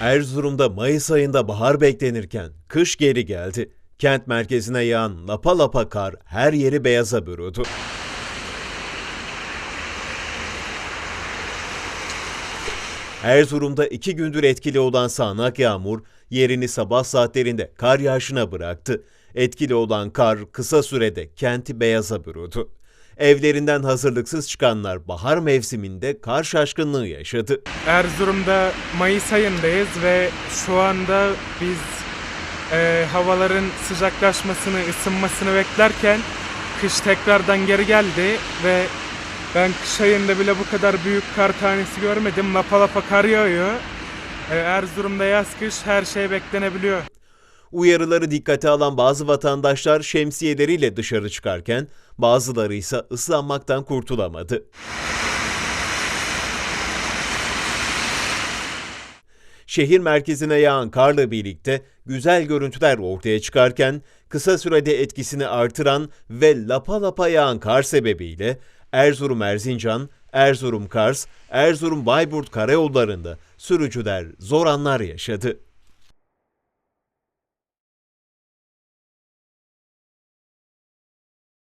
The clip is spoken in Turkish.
Erzurum'da Mayıs ayında bahar beklenirken kış geri geldi. Kent merkezine yağan lapa lapa kar her yeri beyaza bürüdü. Erzurum'da iki gündür etkili olan sağanak yağmur yerini sabah saatlerinde kar yağışına bıraktı. Etkili olan kar kısa sürede kenti beyaza bürüdü. Evlerinden hazırlıksız çıkanlar bahar mevsiminde kar şaşkınlığı yaşadı. Erzurum'da Mayıs ayındayız ve şu anda biz e, havaların sıcaklaşmasını, ısınmasını beklerken kış tekrardan geri geldi ve ben kış ayında bile bu kadar büyük kar tanesi görmedim. Lapa lapa kar yağıyor. E, Erzurum'da yaz kış her şey beklenebiliyor. Uyarıları dikkate alan bazı vatandaşlar şemsiyeleriyle dışarı çıkarken bazıları ise ıslanmaktan kurtulamadı. Şehir merkezine yağan karla birlikte güzel görüntüler ortaya çıkarken kısa sürede etkisini artıran ve lapa lapa yağan kar sebebiyle Erzurum Erzincan, Erzurum Kars, Erzurum Bayburt karayollarında sürücüler zor anlar yaşadı.